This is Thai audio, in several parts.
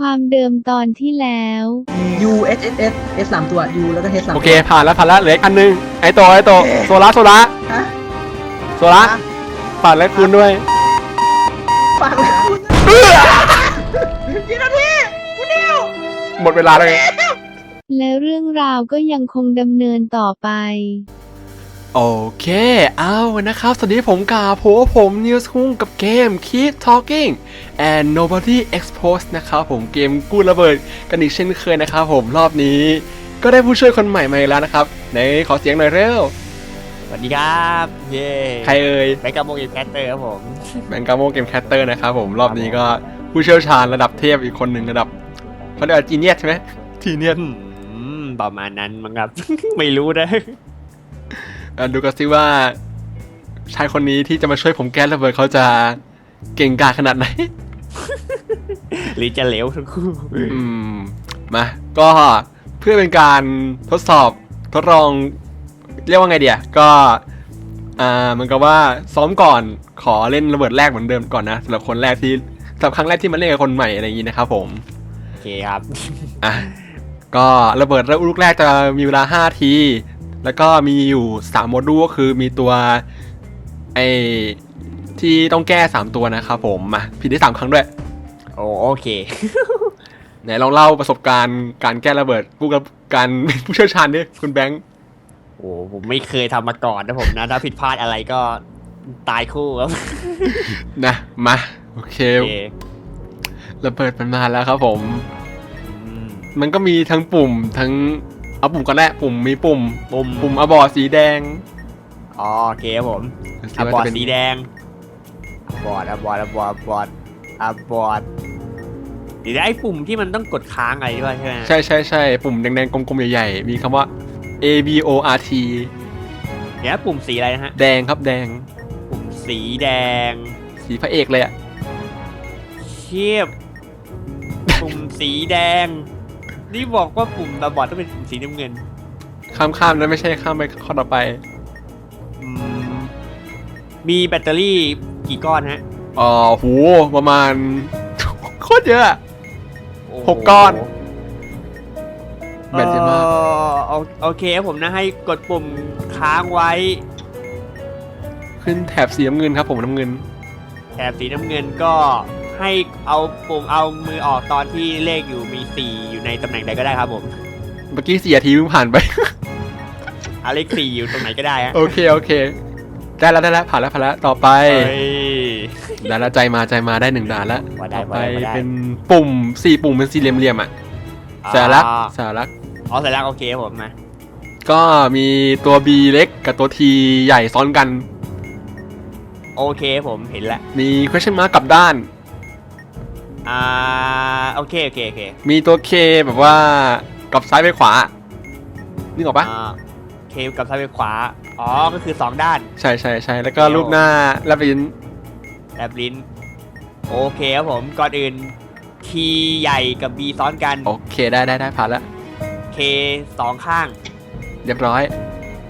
ความเดิมตอนที่แล้ว U S S S S สามตัว U แล้วก็ H สามโอตัวเค ผ่านแล้วผ่านแล้วเหลืออีกอันหนึง ไอโตไอโตโซล่าโซล่าฮะโซล่าผ่านแล้วคุณด้วยฝากเลยคุณกี่นาทีคุณนิวหมดเวลาแล้วไงและเรื่องราวก็ยังคงดำเนินต่อไป โอเค เอานะครับ สวัสดีผมกาผมผมนิวส์คุ้งกับเกม Keep Talking and Nobody Exposed นะครับผมเกมกู้ระเบิดกันอีกเช่นเคยนะครับผมรอบนี้ ก็ได้ผู้ช่วยคนใหม่มาอีกแล้วนะครับไหนขอเสียงหน่อยเร็ว สวัสดีครับ เย้ใครเอ่ยแบงค์กาโมงเอแคสเตอร์ครับผมแบงกาโมเกมแคสเตอร์นะครับผมรอบนี้ก็ผู้เชี่ยวชาญระดับเทพอีกคนหนึ่งระดับเขาเรียกว่าจีเนียสใช่ไหมจีเนียสอืมประมาณนั้นมั้งครับ ไม่รู้นะอะ ดูกันซิว่า ชายคนนี้ที่จะมาช่วยผมแก้ระเบิดเขาจะเก่งกาจขนาดไหน หรือจะเหลวทั้งคู่อืมมาก็เพื่อเป็นการทดสอบทดลอง เรียกว่าไงเดียก็อ่าเหมันก็ว่าซ้อมก่อนขอเล่นระเบิดแรกเหมือนเดิมก่อนนะสำหรับคนแรกที่สำหรับครั้งแรกที่มาเล่นกับคนใหม่อะไรอย่างนี้นะครับผมโอเคครับอะก็ระเบิดลูกแรกจะมีเวลา5ที แล้วก็มีอยู่ 3 โมดูลก็คือมีตัวไอที่ต้องแก้ 3 ตัวนะครับผมมาผิดได้ 3 ครั้งด้วย โอ้โอเค ไหนลองเล่าประสบการณ์การแก้ระเบิดผู้กับการเป็นผู้เชี่ยวชาญดิคุณแบงค์โอ้ผมไม่เคยทำมาก่อนนะผมนะ ถ้าผิดพลาดอะไรก็ตายคู่ครับ นะมาโอเคโอเคระเบิดมันมาแล้วครับผม อืมมันก็มีทั้งปุ่มทั้ง เอาปุ่มก่อนแรกปุ่มมีปุ่ม ปุ่มปุ่มอบอร์ดสีแดงอ๋อโอเคครับผมดูสิอะว่าบอจะร์ดเป็นสีแดงอะบอร์ดอะบอร์ดอะบอร์ดอะบอร์ดอะบอร์ดเดี๋ยวนะไอ้ปุ่มที่มันต้องกดค้างอะไรด้วยใช่ไหมใช่ใช่ใช่ปุ่มแดงๆกลมๆใหญ่ๆมีคำว่า A B O R T เดี๋ยวนะปุ่มสีอะไรนะฮะ แดงครับแดง ปุ่มสีแดง สีพระเอกเลยอะเทียบ ปุ่มสีแดง นี่บอกว่าปุ่มระบอดต้องเป็นปุ่มสีน้ำเงิน ข้ามข้ามๆนะไม่ใช่ข้ามไปข้อต่อไป อืม มีแบตเตอรี่กี่ก้อนฮะอ๋อโหประมาณ โคตรเยอะอะโอ้โหกก้อน แบตเยอะมากเอ่อโอโอเคครับผมนะให้กดปุ่มค้างไว้ ขึ้นแถบสีน้ำเงินครับผมน้ำเงิน แถบสีน้ำเงินก็ ให้เอาปุ่มเอามือออกตอนที่เลขอยู่มีสี่อยู่ในตำแหน่งใดก็ได้ครับผมเมื่อกี้สี่นาทีเพิ่งผ่านไป เอาเลขสี่อยู่ตรงไหนก็ได้ฮะโอเคโอเค ได้แล้วได้แล้วผ่านแล้วผ่านแล้วต่อไปเฮ้ย ได้แล้วใจมาใจมาได้หนึ่งด่านแล้วว่าได้ต่อไปว่าได้ว่าได้ เป็นปุ่มสี่ปุ่มเป็นสี่เหลี่ยมๆอะสารักษณ์สารักษณ์อ๋อเสร็จแล้วโอเคครับผมมาก็มีตัว B เล็กกับตัว T ใหญ่ซ้อนกัน โอเคผมเห็นแล้ว มี question mark กลับด้าน อ่าโอเคโอเคโอเคมีตัว K แบบว่ากลับซ้ายไปขวานึกออกปะอ่าเคกับซ้ายไปขวา อ๋อ ก็คือ2ด้าน ใช่ใช่ใช่แล้วก็รูปหน้าแลบลิ้นแลบลิ้น โอเคครับผม ก่อนอื่น T ใหญ่กับ B ซ้อนกัน โอเคได้ได้ได้ผ่านแล้ว K สองข้าง เรียบร้อย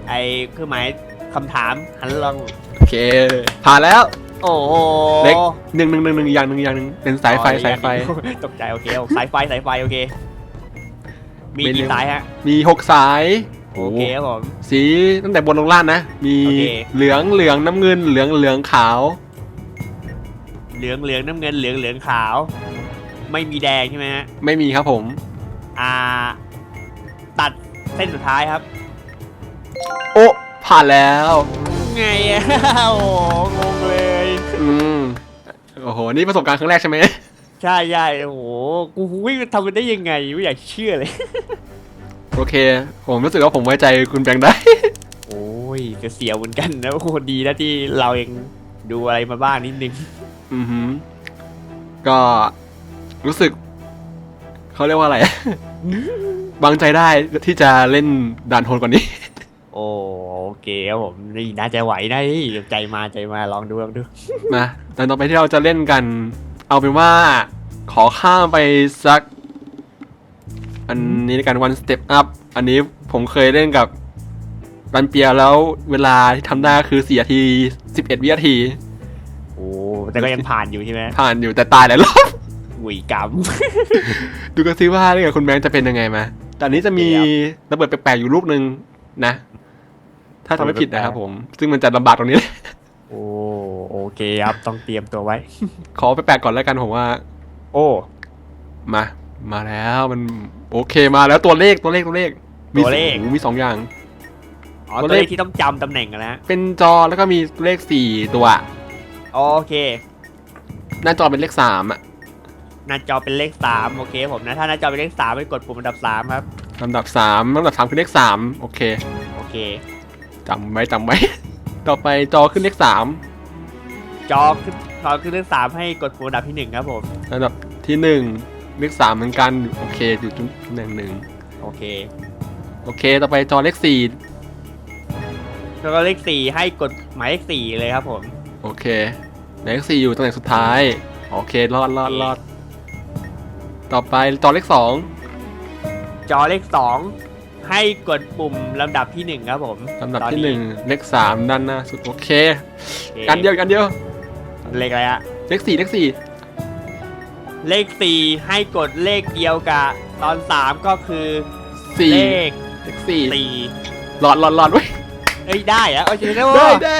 ไอเครื่องหมายคำถามหันลองโอเค ผ่านแล้ว โอ้โหเล็กหนึ่งหนึ่งหนึ่งหนึ่งอย่างหนึ่งอย่างหนึ่งเป็นสายไฟอ๋อสายไฟ ตกใจโอเคโอเคสายไฟสายไฟโอเค มีไม่กี่เร็วสายฮะ มีหกสายโอเคครับผมสีตั้งแต่บนลงล่างนะ มีโอเคเหลืองเหลืองน้ำเงิน เหลืองเหลืองขาว เหลืองเหลืองน้ำเงินเหลืองเหลืองขาว ไม่มีแดงใช่ไหมฮะไม่มีครับผม อ่า ตัดเส้นสุดท้ายครับ โอ้ผ่านแล้ว ไงอะโอ้โหงงเลยอืม โอ้โห นี่ประสบการณ์ครั้งแรกใช่ไหมใช่ใช่โอ้โห กูวิ่งทำมันได้ยังไงไม่อยากเชื่อเลย โอเค ผมรู้สึกว่าผมไว้ใจคุณแบงค์ได้ โอ้ยจะเสียวเหมือนกันนะโอ้โหดีนะที่เราเองดูอะไรมาบ้างนิดนึง อือหือ ก็รู้สึก เขาเรียกว่าอะไร บางใจได้ที่จะเล่นด่านโหดกว่านี้ โอ้โอเคครับผมนี่น่าจะไหวนะนี่ใจมาใจมาลองดูลองดูมาแต่ต่อไปที่เราจะเล่นกัน เอาเป็นว่า ขอข้ามไปสัก อันนี้ในการ one step up อันนี้ผมเคยเล่นกับรันเปียแล้วเวลาที่ทำได้คือ4นาที11วินาที โอ้แต่ก็ยังผ่านอยู่ใช่ไหมผ่านอยู่แต่ตายหลายรอบอหุยกรรมดูกันซิว่าเรื่องกับคุณแบงค์จะเป็นยังไงมาแต่อันนี้จะมีเดี๋ยวระเบิดแปลกๆอยู่ลูกหนึ่งนะ ถ้าทำไม่ผิดนะครับผม ซึ่งมันจะลำบากตรงนี้โอ้โอเคครับ ต้องเตรียมตัวไว้ ขอไปแปลกก่อนแล้วกันผมว่า โอ้ มา มาแล้วมันโอเคมาแล้วตัวเลขตัวเลขตัวเลข มีตัวเลขโอ้โหมีสองอย่างอ๋อตัตัววเลเลขขที่ต้องจำตำแหน่งกันนะเป็นจอแล้วก็มีเลขสี่ตัวโอเค หน้าจอเป็นเลขสามอะหน้าจอเป็นเลขสามโอเค ผมนะถ้าหน้าจอเป็นเลขสามไปกดปุ่มอันดับสามครับลำดับสามลำดับสามคือเลขสามโอเคโอเค จำไว้จำไว้ ต่อไปจอขึ้นเลขสามจอขึ้นจอขึ้นเลขสามให้กดปุ่มอันดับที่หนึ่งครับผมลำดับที่หนึ่งเลขสามเหมือนกันโอเคอยู่จุดหนึ่งหนึ่งโอเค โอเค ต่อไปจอเลขสี่แล้วก็เลขสี่ให้กดหมายเลขสี่เลยครับผม โอเคเลขสี่อยู่ตำแหน่งสุดท้าย โอเครอดรอดรอดต่อไปจอเลขสองจอเลขสอง ให้กดปุ่มลำดับที่หนึ่งครับผมลำดับตอที่หนึ่งเลขสามด้านหน้าสุดโอเคโอเค กันเดียวกันเดียว เลขอะไรอะเลขสี่เลขสี่เลขสี่ให้กดเลขเดียวกับตอนสามก็คือสี่เลขเลขสี่สี่หลอดหลอดหลอดไว้ยเอ้ยได้อะโอเคได้ได้ว่าได้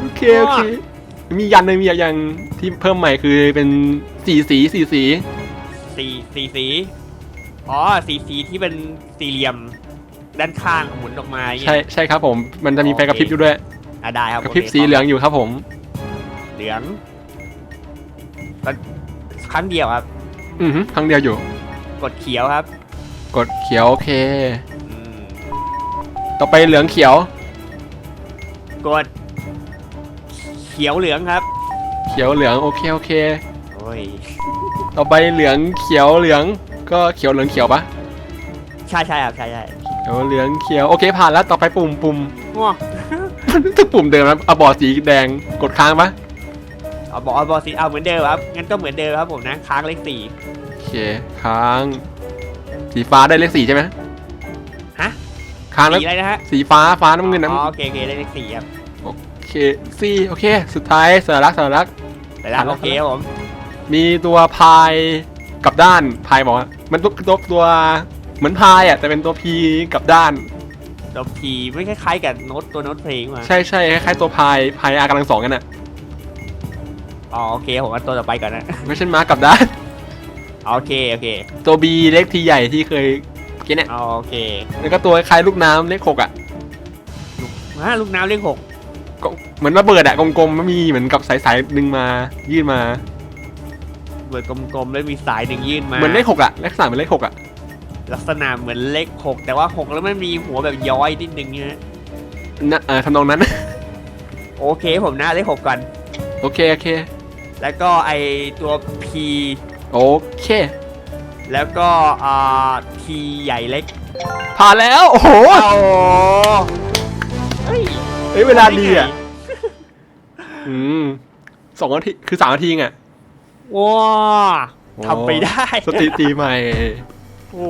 โอเคโอเคมียันเลยมียันที่เพิ่มใหม่คือเป็นสีสีสีสีสี่สี่สีอ๋อสีสีที่เป็นสี่เหลี่ยม ด้านข้างหมุนออกมาอย่างเงี้ใช่ยใช่ครับผม มันจะมีไฟกระพริบอยู่ด้วยอะได้ครับกระพริบโคสีเหลืองอยู่ครับผม เหลืองก็ครั้งเดียวครับ อือฮึครั้งเดียวอยู่ กดเขียวครับ กดเขียวโอเค อืมต่อไปเหลืองเขียว กด เขียวเหลืองครับเขียวเหลืองโอเคโอเค โอ้ยต่อไปเหลืองเขียวเหลือง ก็เขียวเหลืองเขียวปะใช่ใช่ครับใช่ใช่ เขียวเหลืองเขียวโอเคผ่านแล้วต่อไปปุ่มปุ่มง่วงทุกปุ่มเดิมนะเอาบอร์ดสีแดงกดค้างปะเอาบอกเอาบอกสีเอาเหมือนเดิมครับงั้นก็เหมือนเดิมครับผมนะค้างเลขสี่โอเคค้าง สีฟ้าได้เลขสี่ใช่ไหมฮะค้างแล้วสีอะไรนะฮะสีฟ้าฟ้าน้ำเงินน้ำอ๋อโอเคโอเคได้เลขสี่ครับโอเคสี่โอเค สุดท้ายสารักษณ์สารักษณ์แต่ละผ่านแล้วโอเคครับผมมีตัวพายกลับด้านพายบอกว่ามันตัวตัวตัว เหมือนพายอะแต่เป็นตัวพีกลับด้าน ตัวพีไม่คล้ายๆกับโน้ตตัวโน้ตเพลงมาใช่ใช่คล้ายๆตัวพายพายอากำลังสองกันอะอ๋อโอเคผมว่าตัวต่อไปก่อนนะไม่ใช่ม้ากลับด้านโอเคโอเคตัวบีเล็กทีใหญ่ที่เคยเมื่อกี้เนี่ยโอเค แล้วก็ตัวคล้ายลูกน้ำเลขหกอะฮะลูกน้ำเลขหกก็เหมือนระเบิดอะกลมๆมันมีเหมือนกับสายๆดึงมา ยื่นมาเบิดกลมๆแล้วมีสายหนึ่งยื่นมาเหมือนเลขหกอะเลขสามเป็นเลขหกอะ ลักษณะเหมือนเลขหกแต่ว่าหกแล้วมันมีหัวแบบย้อยนิดนึงเนี่ยนะเออทำนองนั้น โอเคผมนะเลขหกก่อน โอเค โอเค แล้วก็ไอตัว P โอเค แล้วก็อ่า T ใหญ่เล็กผ่านแล้ว โอ้โหโอ้เฮ้ยเฮ้ยเวลาดีอะ อืมสองนาที คือสามนาทีไงว้าโอ้ทำไปได้สถิติใหม่ โอ้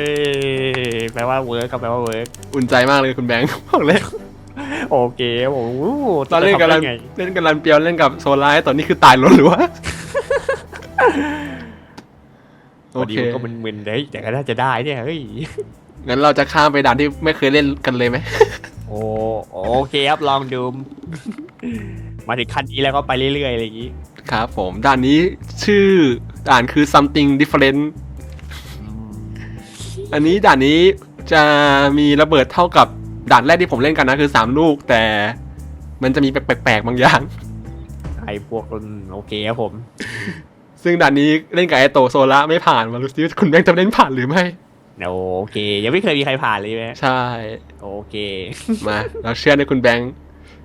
ยแปลว่าเวิร์กกับแปลว่าเวิร์กอุ่นใจมากเลยคุณแบงค์บอกเลยโอเคครับผมโอ้โหตอนเล่นกันลันทำได้ไงเล่นกันลันเปียวเล่นกับโซล่าตอนนี้คือตายล้นหรือวะพโออดีเคมันก็มึนๆเฮ้ยแต่ก็น่าจะได้เนี่ยเฮ้ยงั้นเราจะข้ามไปด่านที่ไม่เคยเล่นกันเลยไหมโอ้โอเคครับลองดูมาถึงขั้นนี้แล้วก็ไปเรื่อยๆอะไรอย่างนี้ ครับผม ด่านนี้ชื่อด่านคือ something different อันนี้ด่านนี้จะมีระเบิดเท่ากับด่านแรกที่ผมเล่นกันนะคือ 3 ลูก แต่มันจะมีแปลกๆบางอย่างไอ้พวกอืมโอเคครับผม ซึ่งด่านนี้เล่นกับไอโตโซล่าไม่ผ่านมาดูซิว่าคุณแบงค์จะเล่นผ่านหรือไม่โอเค ยังไม่เคยมีใครผ่านเลยใช่ไหมใช่ โอเค มาเราเชื่อในคุณแบงค์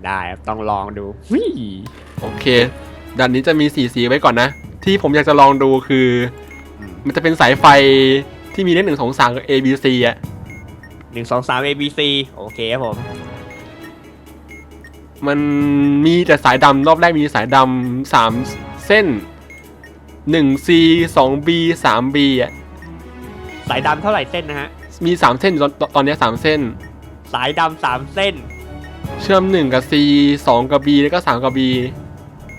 ได้ครับต้องลองดูวิโอเคด่านนี้จะมีสีสีไว้ก่อนนะ ที่ผมอยากจะลองดูคือ มันจะเป็นสายไฟ ที่มีเลขหนึ่งสองสามกับ A B C อะหนึ่งสองสาม A B C โอเคครับผม มันมีแต่สายดำรอบแรกมีสายดำสามเส้นหนึ่ง C สอง B สาม B อะสายดำเท่าไหร่เส้นนะฮะ มีสามเส้นอยู่ตอนตอนเนี้ยสามเส้น สายดำสามเส้นเชื่อมหนึ่งกับ C สองกับ B แล้วก็สามกับ B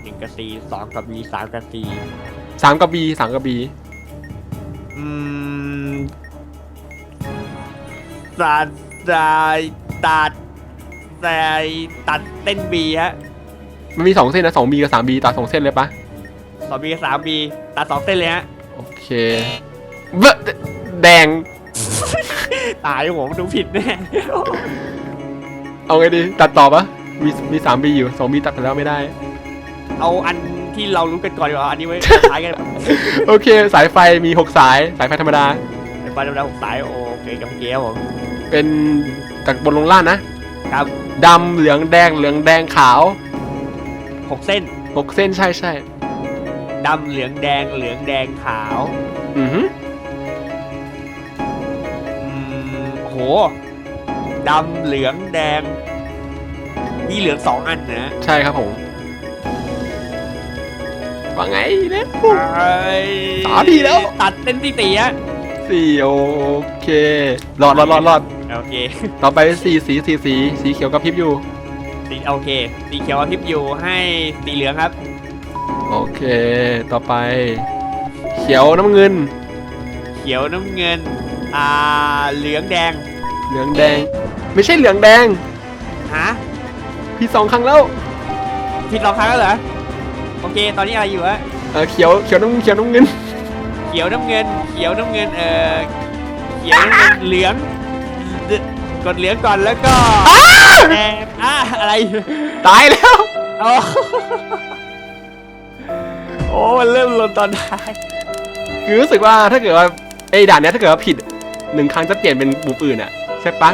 หนึ่งกับ C สองกับ B สามกับ C สามกับบีสามกับบีอืม ตัดตัดตัดตัดตัดเต้นบีฮะมันมีสองเส้นนะสองบีกับสามบีตัดสองเส้นเลยปะสองบีกับสามบีตัดสองเส้นเลยฮะโอเคเบอะแดงตายผมดูผิดแน่เอาไงดีตัดต่อปะมีมีสามบีอยู่สองบีตัดไปแล้วไม่ได้ เอาอันที่เรารู้กันก่อนดีกว่าอันนี้ไว้ท้ายกันโอเค สายไฟมีหกสาย สายไฟธรรมดาไอ้บ้านเราหกสายโอ้ เคกับเกียร์ผม เป็นจากบนลงล่างนะครับ ดำเหลืองแดงเหลืองแดงขาวหกเส้นหกเส้นใช่ใช่ดำเหลืองแดงเหลืองแดงขาวอือหืออืมโอ้โหดำเหลืองแดง มีเหลืองสองอันนะใช่ครับผมว่าไงเล็กไอ้สามทีแล้ว ตัดเส้นที่สี่อะ สี่โอเครอดรอดรอดรอดโอเคต่อไปสี่สีสีสีสีเขียวกับพริบอยู่ สีโอเค สีเขียวกระพริบอยู่ให้สีเหลืองครับ โอเค ต่อไป เขียวน้ำเงิน เขียวน้ำเงิน อ่า เหลืองแดง เหลืองแดง ไม่ใช่เหลืองแดง ฮะพี่สองครั้งแล้วผิดสองครั้งแล้วเหรอ โอเค ตอนนี้อะไรอยู่ฮะเออเขียวเขียวน้ำเขียวน้ำเงินเขียวน้ำเงิน เขียวน้ำเงิน เอ่อเขียวน้ำเงินเหลืองเดกดเหลืองก่อนแล้วก็แดงอะอะไรตายแล้วโอ้โอ้มันเริ่มลนตอนท้ายคือรู้สึกว่าถ้าเกิดว่าไอ้ด่านเนี้ยถ้าเกิดว่าผิดหนึ่งครั้งจะเปลี่ยนเป็นปุ่มอื่นอะใช่ปะ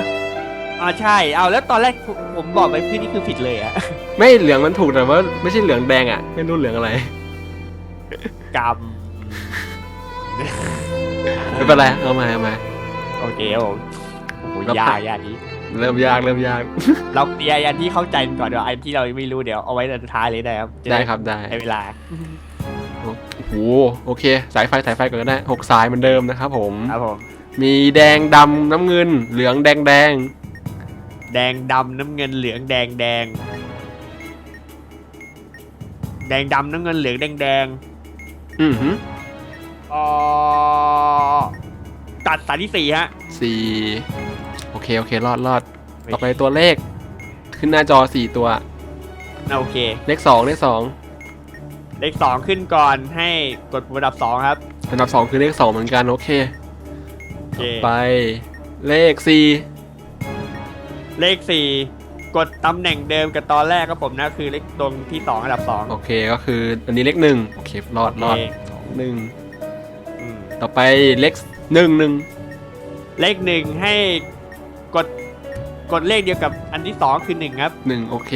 อ่าใช่ เอาแล้วตอนแรกผมบอกไปพี่นี่คือผิดเลยอะไม่เหลืองมันถูกแต่ว่าไม่ใช่เหลืองแดงอะไม่รู้เหลืองอะไรกรรม ไม่เป็นไรเอามาเอามา โอเคครับผมโอ้โหแล้ว ยาผ่ากนยากนี้เริ่มยากเริ่มยากเราเคลียร์อันที่เข้าใจก่อนเดี๋ยวอันที่เราไม่รู้เดี๋ยวเอาไว้ตอนท้ายเลยนะครับจะได้ครับได้ในเวลาโอ้โหโอเค สายไฟสายไฟก่อนก็ได้หกสายเหมือนเดิมนะครับผม ครับผมมีแดงดำน้ำเงิน เหลืองแดงแดงแดงดำน้ำเงินเหลืองแดงแดงแดงดำน้ำเงินเหลืองแดงแดงอือหือ อ๋อตัดสายที่สี่ฮะ สี่โอเค โอเค รอดรอดต่อไปตัวเลข ขึ้นหน้าจอสี่ตัว โอเค เลขสองเลขสองเลขสองขึ้นก่อนให้กดปุ่มระดับสองครับ อันดับสองคือเลขสองเหมือนกัน โอเค โอเค ไป เลขสี่เลขสี่กดตำแหน่งเดิมกับตอนแรกครับผมนะ คือเลขตรงที่สองอันดับสองโอเค ก็คือ อันนี้เลขหนึ่งโอเค รอดรอดโเคหนึ่งอืม ต่อไปเลขหนึ่งหนึ่งเลขหนึ่งให้กดกดเลขเดียวกับอันที่สองคือหนึ่งครับ หนึ่งโอเค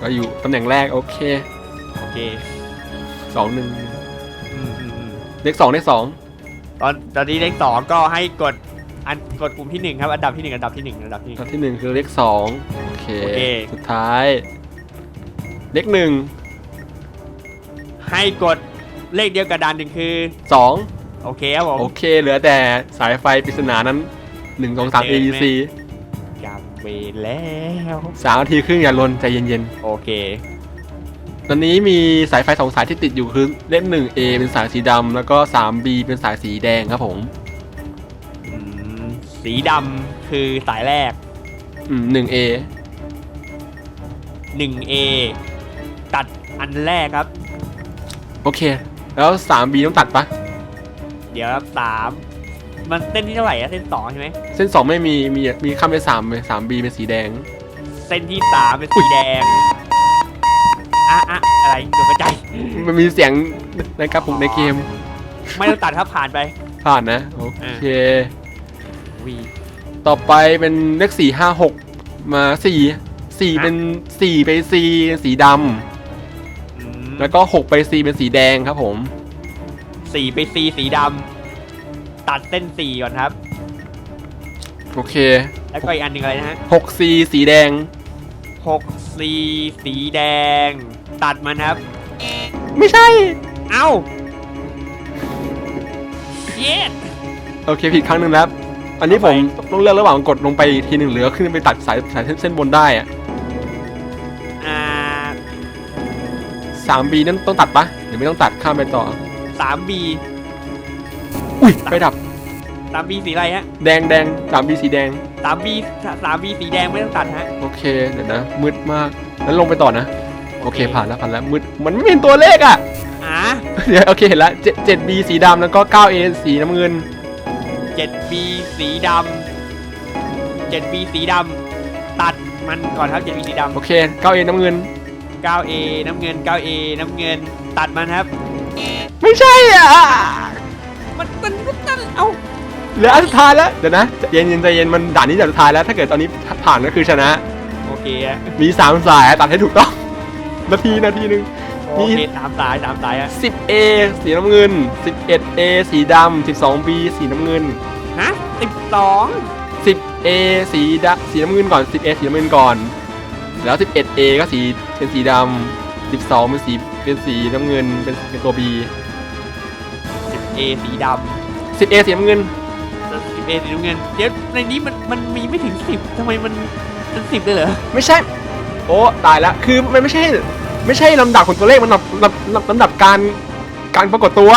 ก็อยู่ตำแหน่งแรกโอเคโอเคสองหนึ่งอืมอืมอืมเลขสองเลขสองตอนตอนนี้เลขสองก็ให้กดอันกดปุ่มที่หนึ่งครับอันดับที่หนึ่งอันดับที่หนึ่งอันดับที่หนึ่ง อันที่หนึ่งคือเลขสองโอเค โอเค สุดท้าย เลขหนึ่งให้กด เลขเดียวกับดานหนึ่งคือสองโอเคครับผมโอเค เหลือแต่สายไฟปริศนานั้นหนึ่งสองสามเดินไหม AEC กำเวรแล้วสามนาทีครึ่งอย่าลนใจเย็นโอเค ๆ ตอนนี้มีสายไฟสองสายที่ติดอยู่คือเลขหนึ่ง A เป็นสายสีดำแล้วก็สาม B เป็นสายสีแดงครับผมอืม สีดำคือสายแรก อืมหนึ่ง A 1A ตัดอันแรกครับ โอเค แล้วสาม B ต้องตัดปะเดี๋ยวครับสามมันเส้นที่เท่าไหร่อะเส้นสองใช่ไหมเส้นสองไม่มี มีมีข้ามไปสามสาม B เป็นสีแดง เส้นที่สามเป็นสีแดงอะอะอะไรเกิดกระจายมันมีเสียงในกระปุกในเกม ไม่ต้องตัดครับผ่านไป ผ่านนะ โอเค วีต่อไปเป็นเลขสี่ห้าหกมาสี่สี่เป็นสี่ไป C สีดำ แล้วก็หกไป C เป็นสีแดงครับผม สี่ไปสีสีดำตัดเส้นสี่ก่อนครับ โอเคแล้วก็อีกอันหนึ่งอะไรนะฮะหก C สีแดง หกสีสีแดง ตัดมันครับ ไม่ใช่ เอ้าเย็ด โอเคผิดครั้งหนึ่งแล้วอันนี้ผมต้องเลือกระหว่างกดลงไปอีกทีหนึ่งเหลือขึ้นไปตัดสายสายเส้นบนได้อะ อ่า 3B นั่นต้องตัดปะเดี๋ยวไม่ต้องตัดข้ามไปต่อ 3B อุ้ยไฟดับ 3B สีอะไรฮะแดงแดง 3B สีแดง 3B 3B สีแดงไม่ต้องตัดฮะ โอเคเดี๋ยวนะ มืดมากนั้นลงไปต่อนะ โอเคผ่านแล้วผ่านแล้วมืดมันไม่เห็นตัวเลขอะอ่าเดี๋ยวโอเคเห็นแล้ว 7B สีดำแล้วก็ 9A สีน้ำเงิน 7B สีดำ 7B สีดำตัดมันก่อนครับ 7B สีดำโอเค 9A น้ำเงิน 9A น้ำเงิน 9A น้ำเงินตัดมันครับ ไม่ใช่อะ มันมันมันนั่นเอ้าเหลืออันสุดท้ายแล้ว เดี๋ยวนะใจเย็นใจเย็นมันด่านนี้ด่านสุดท้ายแล้ว ถ้าเกิดตอนนี้ผ่านก็คือชนะ โอเคอะมี3สายตัดให้ถูกต้อง นาทีนาทีหนึ่ง โอเคสามสายสามสายอะ 10A สีน้ำเงิน 11A สีดำ 12B สีน้ำเงิน ฮะสิบสอง 10A สีดำสีน้ำเงินก่อน 10A สีน้ำเงินก่อน แล้ว 11A ก็สี เป็นสีดำ12เป็นสีเป็นสีน้ำเงินเป็นเป็นตัว B สิบเอสีด 10A สีน้ำเงินำสิบเอสีน้ำเงิน เดี๋ยวในนี้มันมันมีไม่ถึงสิบทำไมมันมันสิบเลยเหรอ ไม่ใช่ โอ้ตายละคือมันไม่ใช่ ไม่ใช่ลำดับของตัวเลขมันลำลำลำลำดับการการปรากฏตัว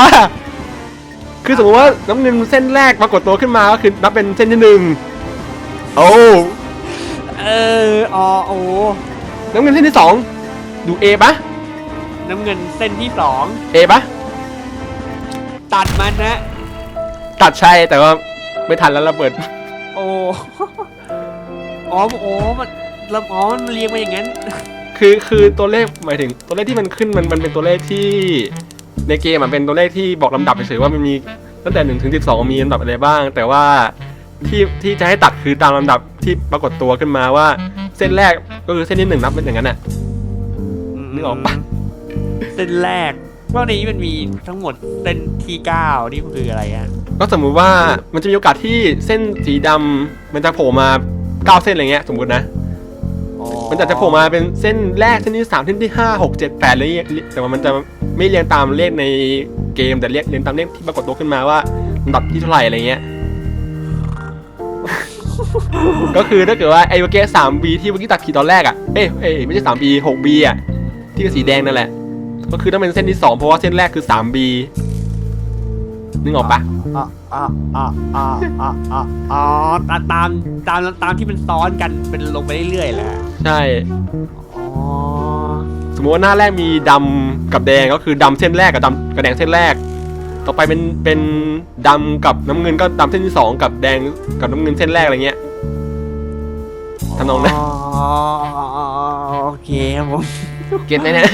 คือสมมติว่าน้ำเงินเส้นแรกปรากฏตัวขึ้นมาก็คือนับเป็นเส้นที่หนึ่งโอ้เอออ๋อโอ้น้ำเงินเส้นที่สอง ดู A ปะน้ำเงินเส้นที่สอง A ปะตัดมันนะ ตัดใช่แต่ว่าไม่ทันแล้วระเบิด โอ้ อ๋อโอ้มันแล้วอ๋อมันเรียงมาอย่างนั้น คือคือตัวเลขหมายถึงตัวเลขที่มันขึ้นมันมันเป็นตัวเลขที่ ในเกมมันเป็นตัวเลขที่บอกลำดับเฉยๆว่ามันมีตั้งแต่หนึ่งถึงสิบสองมีลำดับอะไรบ้าง แต่ว่าที่ที่จะให้ตัดคือตามลำดับที่ปรากฏตัวขึ้นมาว่า เส้นแรกก็คือเส้นที่หนึ่งนับเป็นอย่างนั้นน่ะ นึกออกปะเส้นแรกว่าในนี้มันมีทั้งหมดเส้นที่เก้านี่มันคืออะไรอะก็สมมุติว่ามันจะมีโอกาสที่เส้นสีดำมันจะโผล่มาเก้าเส้นอะไรเงี้ยสมมตินะ อ๋อมันอาจจะโผล่มาเป็นเส้นแรกเส้นที่สามเส้นที่ห้าหกเจ็ดแปดอะไรเงี้ยแต่ว่ามันจะไม่เรียงตามเลขในเกมแต่เรียกเรียงตามเลขที่ปรากฏตัวขึ้นมาว่าลำดับที่เท่าไหร่อะไรเงี้ย ก็คือถ้าเกิดว่าไอ้เมื่อกี้สามบีที่เมื่อกี้ตัดผิดตอนแรกอะเอ้ยเอ้ยไม่ใช่สามบีหกบีอะ ที่เป็นสีแดงนั่นแหละ ก็คือต้องเป็นเส้นที่สองเพราะว่าเส้นแรกคือสามบีนึกออกปะอ๋ออ๋ออ๋ออ๋ออ๋ออ๋ออ๋อตามตามตามตามที่มันซ้อนกันเป็นลงไปเรื่อยๆแหละใช่ อ๋อสมมติว่าหน้าแรกมีดำกับแดงก็คือดำเส้นแรกกับดำกับแดงเส้นแรก ต่อไปเป็นเป็นดำกับน้ำเงินก็ดำเส้นที่สองกับแดงกับน้ำเงินเส้นแรกอะไรเงี้ยทำนองนั้น อ๋อโอเคครับผม เก็ตไหมเนี่ย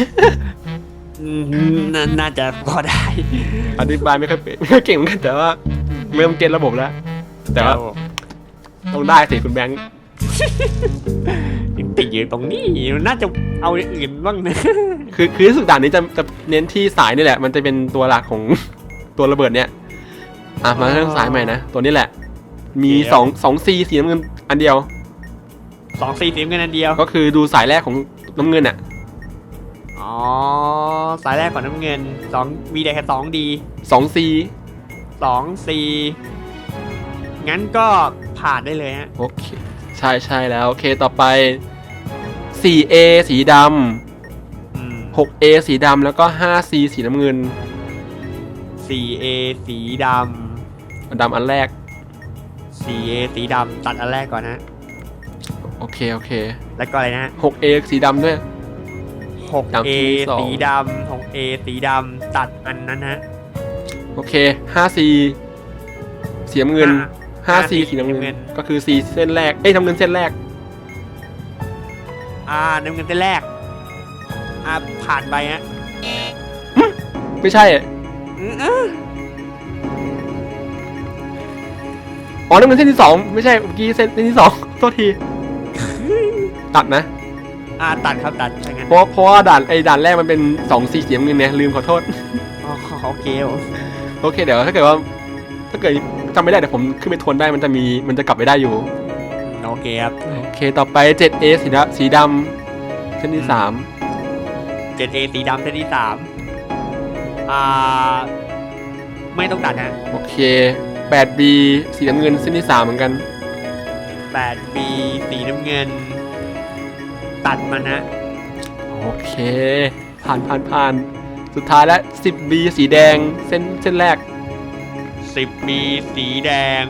อืมน่าน่าจะพอได้อธิบายไม่ค่อยเป็นไม่ค่อยเก่งเหมือนกันแต่ว่าเริ่มเก็ตระบบแล้ว แต่ว่าต้องได้สิคุณแบงค์ติดอยู่ตรงนี้น่าจะเอาอย่างอื่นบ้างนะคือคือรู้สึกด่านนี้จะจะเน้นที่สายนี่แหละ มันจะเป็นตัวหลักของตัวระเบิดเนี่ย อะมาเรื่องสายใหม่นะ ตัวนี้แหละ มีเดี๋ยวสองสองซีสีน้ำเงินอันเดียวสองสี่สิบกันอันเดียว ก็คือดูสายแรกของน้ำเงินอะ อ๋อ สายแรกของน้ำเงินสองมีได้แค่สองดีสองซีสองสี่งั้นก็ผ่านได้เลยฮะ โอเค ใช่ใช่แล้ว โอเคต่อไป 4A สีดอืมำ 6A สีดำแล้วก็ 5C สีน้ำเงินสี่เอสีดอันดำอันแรกำสี่เอสีดำตัดอันแรกก่อนนะโอเค โอเค แล้วก็อะไรนะ 6A สีดำด้วย หกดำเอที่สอง สีดำหกเอสีดำตัดอันนั้นฮะโอเค 5C สีน้ำเงินห้า 5C สีน้ำเงิน ก็คือ C เส้นแรก เอ้ยน้ำเงินเส้นแรก อ่าน้ำเงินเส้นแรก อ่าผ่านไปฮะไม่ใช่อะอืมเอออ๋อน้ำเงินเส้นที่สองไม่ใช่เมื่อกี้เส้นเส้นที่สองโทษที ตัดนะ อ่าตัดครับตัดใช่งั้นเพราะเพราะว่าด่านไอ้ด่านแรกมันเป็น2สีสีน้ำเงินเนี่ยลืมขอโทษ อ๋อโอเคผมโอเคเดี๋ยวถ้าเกิดว่าถ้าเกิดจำไม่ได้เดี๋ยวผมขึ้นไปทวนได้มันจะมีมันจะกลับไปได้อยู่ โอเคครับ โอเคต่อไป 7A สีดำสีดำเส้นที่สามเจ็ดเอสีดำเส้นที่สามอ่าไม่ต้องตัดฮะ โอเค 8B สีน้ำเงินเส้นที่สามเหมือนกันแปดบีสีน้ำเงิน ตัดมันฮะโอเค ผ่านผ่านผ่าน สุดท้ายแล้ว 10B สีแดงเส้นเส้นแรกสิบมีสีแดง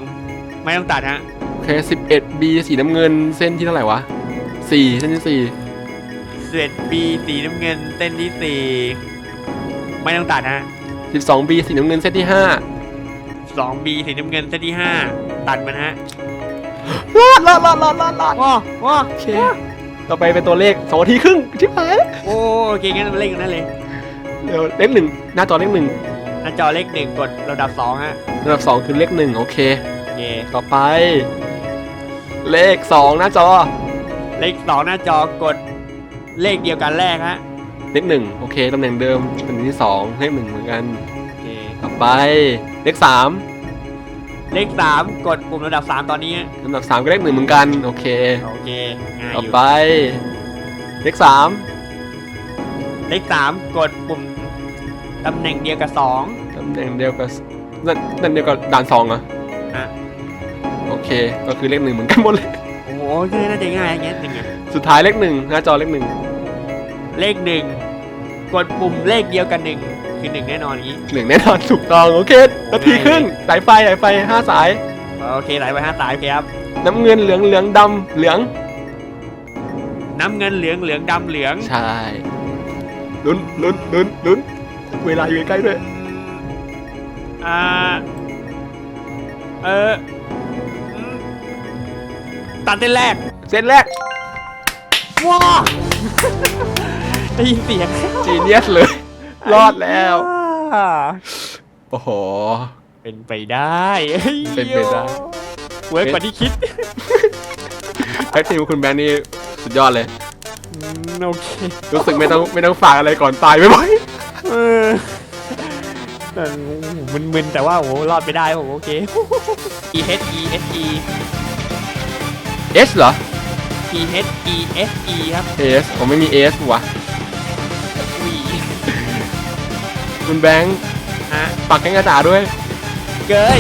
ไม่ต้องตัดฮะ โอเค 11B สีน้ำเงินเส้นที่เท่าไหร่วะ 4 เส้นที่เสร็จบีสีน้ำเงินเส้นที่สี่ไม่ต้องตัดฮะ 4 12B สีน้ำเงินเส้นที่สองบีสีน้ำเงินเส้นที่ห้าตัดมันฮะ 5 รอดรอดรอดรอดรอดรอดว้าว้าโอเค ต่อไปเป็นตัวเลข2นาทีครึ่งชิบหายแล้วโอ้โอเคงั้นเราเล่นกันนั่นเลยเดี๋ยวเลขหนึ่งหน้าจอเลขหนึ่งหน้าจอเลขหนึ่งกดระดับสองฮะระดับสองคือเลขหนึ่งโอเค โอเคต่อไป เลขสองหน้าจอเลขสองหน้าจอกดเลขเดียวกันแรกฮะเลขหนึ่งโอเคตำแหน่งเดิมเป็นที่สองเลขหนึ่งเหมือนกันโอเคต่อไปเลขสาม เลขสามกดปุ่มระดับสามตอนนี้ฮะลำดับสามก็เลขหนึ่งเหมือนกัน โอเค โอเคง่ายต่ออยู่ไป เลขสามเลขสามกดปุ่มตำแหน่งเดียวกับสอง ตำแหน่งเดียวกับนั่นนั่นเดียวกับด่านสองเหรอฮะโอเค ก็คือเลขหนึ่งเหมือนกันหมดเลย โอ้โหน่าจะง่ายอย่างเงี้ยหนึ่งอะสุดท้ายเลขหนึ่งหน้าจอเลขหนึ่งเลขหนึ่งกดปุ่มเลขเดียวกันหนึ่ง คือหนึ่งแน่นอนอย่างนี้ หนึ่งแน่นอนถูกต้องโอเคนาทีครึ่งสายไฟสายไฟห้าสาย โอเคไหลไปห้าสายโอเคครับ น้ำเงินเหลืองเหลืองดำเหลือง น้ำเงินเหลืองเหลืองดำเหลือง ใช่ลุ้นลุ้นลุ้นลุ้นเวลาอยู่ใกล้ๆด้วย อ่า เอออืมตัดเส้นแรก เส้นแรกว้าได้ยินเสียงจีเนียสเลย รอดแล้วอ่าโอ้โห เป็นไปได้ฮ้ยเป็นไปได้ เวิร์กกว่าที่คิดแท็กทีมคุณแบงค์นี่สุดยอดเลย อืมโอเครู้สึกไม่ต้องไม่ต้องฝากอะไรก่อนตายไม่ไหวเออแต่มึนๆแต่ว่าโอ้โหรอดไปได้ผมโอเค E H E S E S เหรอ E H E S E ครับ S ผมไม่มี S ว่ะ คุณแบงค์ฮะฝากแกงกระดาษด้วย เกย